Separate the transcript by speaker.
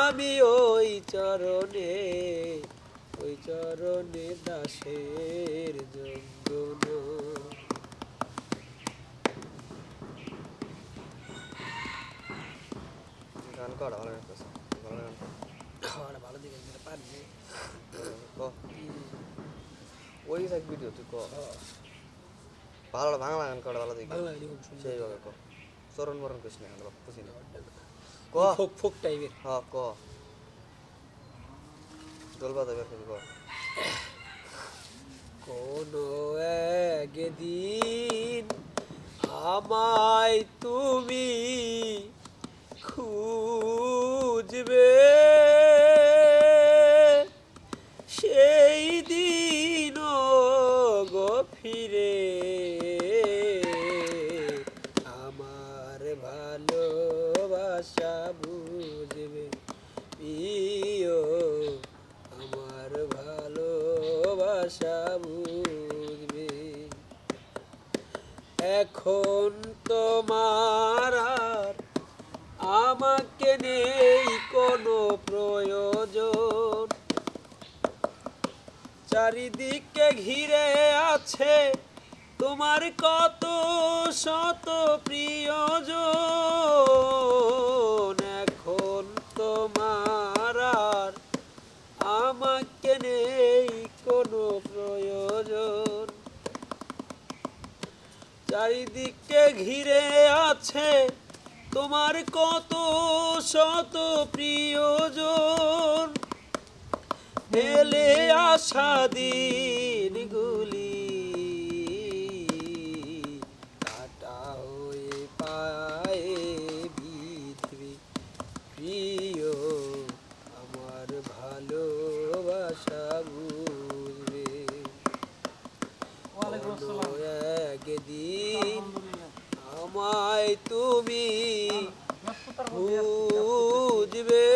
Speaker 1: আমি ওই চরণে ওই চরণে দাসের যোগ্য।
Speaker 2: গান কর ভালো গান ভালো গান কর
Speaker 1: ভালো দিকে পারবে।
Speaker 2: ওই ভিডিও তুই ক। ভালো বাংলা গান কর ভালো
Speaker 1: সুন্দর।
Speaker 2: সেইভাবে ক। চরণ বরণ কৃষ্ণ গান বুঝি না। ক।
Speaker 1: ফোক ফোক টাইপের।
Speaker 2: হ ক। দোলবা দেবে ক।
Speaker 1: কোনো একদিন আমায় তুমি খুঁজবে। সেই দিন গো ফিরে। আমার ভালোবাসা বুঝবে। প্রিয়, আমার ভালোবাসা বুঝবে। এখন তোমার আর আমাকে নেই কোনো প্রয়োজন। চারিদিকে ঘিরে আছে তোমার কত শত প্রিয়জন আমাকে নেই কোনো প্রয়োজন। চারিদিকে ঘিরে আছে তোমার কত শত প্রিয়জন। ফেলে আসা দিনগুলি কাটা হয়ে পায়ে বিধবে প্রিয়। তুমি বুঝবে